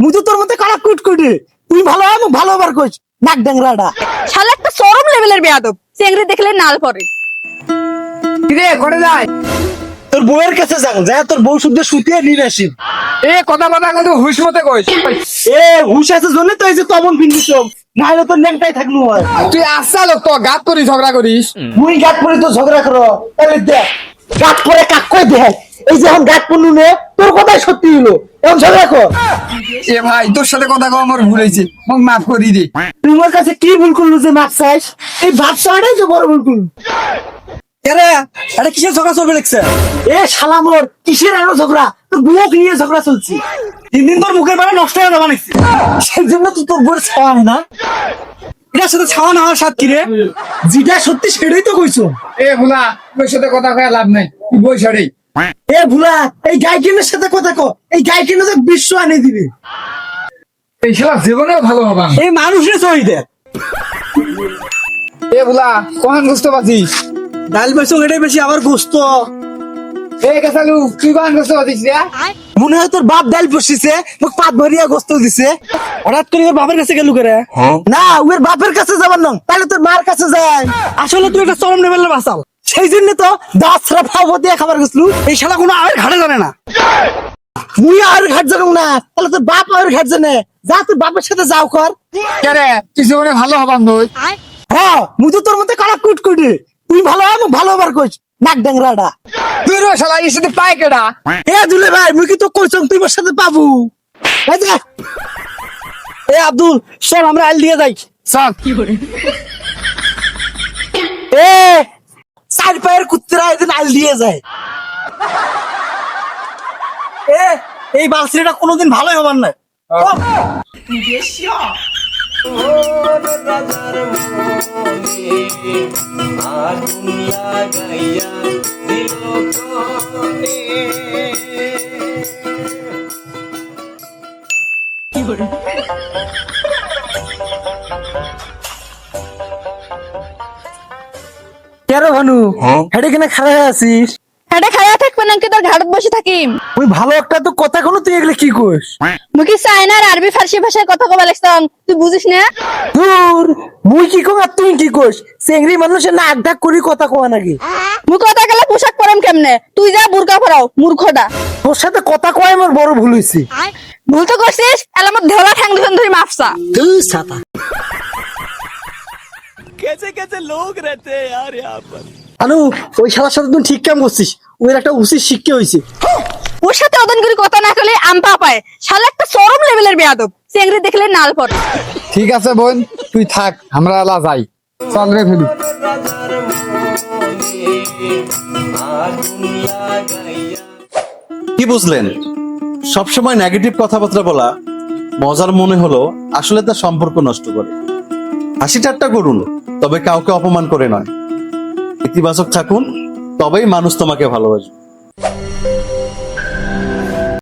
মুই তো তোর মধ্যে কারা কুট কুটি? তুই ভালো হয় ভালো হবার কইস। নাক ড্যাংরাটা শালা একটা চরম লেভেলের বেয়াদব। চেংড়ি দেখলে নাল পরে কিরে করে যায় তোর বউয়ের কাছে যাও যা তোর বউ শুদ্ধ শুতিয়ে নিয়ে আসি। এ কথা কথা কিন্তু হুশ মতে কইস। এ হুশ আছে জন্য তো এই যে তমন পিন্দিস না হলে তোর ন্যাংটাই থাকল হয়। তুই আসছা লোক তো গাত করি ঝগড়া করিস। মুই গাত পরে তো ঝগড়া করো। তাহলে দেখ গাত পরে কাক কই দেখ এই যে এখন গাত পড়লু নে তোর কথাই সত্যি হলো এখন ঝগড়া কর। এ ভাই তোর সাথে কথা কও আমার ভুল হয়েছে। মোক মাফ করি দে। তুই আমার কাছে কি ভুল করলু যে মাপ চাইস? এই ভাব চাওয়াটাই তো বড় ভুল করলু। এরে এটা কিসের ঝগড়া চলবে এ শালা মোর কিসের আরও ঝগড়া? তোর বুয়াকে নিয়ে ঝগড়া চলছি। তিন দিন তোর মুখের বারে নষ্ট হয়ে যাবা নাকি? সেই জন্য তুই তোর বউয়ের ছাওয়া না। এটার সাথে ছাওয়া না হওয়ার সাথ কিরে যেটা সত্যি সেটাই তো কইছো। এ ভুলা তোর সাথে কথা কয়ে লাভ নাই। তুই বই ছাড়ি। এ ভুলা এই সাথে কথা কো এই তো বিশ্ব আনে দিবে। এই শালা জীবনেও ভালো হবা এই সহি দেখ এ কহান পারছিস ডাল বেসো এটাই বেশি আবার গোস্ত। এ কেসালু তুই কহান রে? মনে হয় তোর বাপ ডাল বসিছে মোক পাত ভরিয়া গোস্ত দিছে। হঠাৎ করে ওর বাপের কাছে গেল করে না ওর বাপের কাছে যাবার না তাহলে তোর মার কাছে যায় আসলে তুই একটা চরম লেভেলের বাসাল সেই জন্য তো দাঁত ছাড়া ফাও দিয়ে খাবার গেছলু। এই শালা কোনো আর ঘাটে জানে না। মুই আর ঘাট জানো না তাহলে তোর বাপ আর ঘাট জানে। যা তোর বাপের সাথে যাও কর। কে রে? তুই জীবনে ভালো হবান নই। হ্যাঁ মুই তো তোর মধ্যে কারা কুট কুটি তুই ভালো হয় ভালো হবার কইস। নাক তুই রো শালা এর সাথে পায় কেডা? এ দুলে ভাই মুই কি তো তুই মোর সাথে পাবু? এই যে, এ আব্দুল চল আমরা আইল দিয়ে যাই। চল। এ চার পায়ের কুত্তরা এদিন আইল দিয়ে যায়। এ এই বালসিটা কোনোদিন ভালোই হবার না কেন ভানু? হেডে কিনা খারাপ আছিস? হেডে খাইয়া থাকবে নাকি তোর ঘাটত বসে থাকিম? ওই ভালো একটা তো কথা কোনো তুই এগুলো কি কইস মুই কি চাইনা আর আরবি ফার্সি ভাষায় কথা কবা লাগছাম তুই বুঝিস না? দূর মুই কি কম আর তুই কি কইস চেংড়ি মানুষের নাক ডাক করি কথা কওয়া নাকি? মুই কথা গেলে পোশাক পরাম কেমনে? তুই যা বুরকা পরাও মূর্খটা তোর সাথে কথা কয় আমার বড় ভুল হয়েছে ভুল তো করছিস এলামত ধেওয়া ঠ্যাং দুজন ধরে মাপসা তুই সাতা আনু ওই শালার সাথে তুই ঠিক কাম করছিস? ওই একটা উচিত শিক্ষা হয়েছে। ওর সাথে অদন করে কথা না করলে আমপা পায়। শালা একটা চরম লেভেলের বেয়াদব। চেংড়ি দেখলে নাল পরে ঠিক আছে বোন তুই থাক আমরা এলা যাই। চল রে ফেলু। কি বুঝলেন? সবসময় নেগেটিভ কথাবার্তা বলা মজার মনে হলো আসলে তার সম্পর্ক নষ্ট করে। হাসি ঠাট্টা করুন তবে কাউকে অপমান করে নয়। ইতিবাচক থাকুন তবেই মানুষ তোমাকে ভালোবাসবে।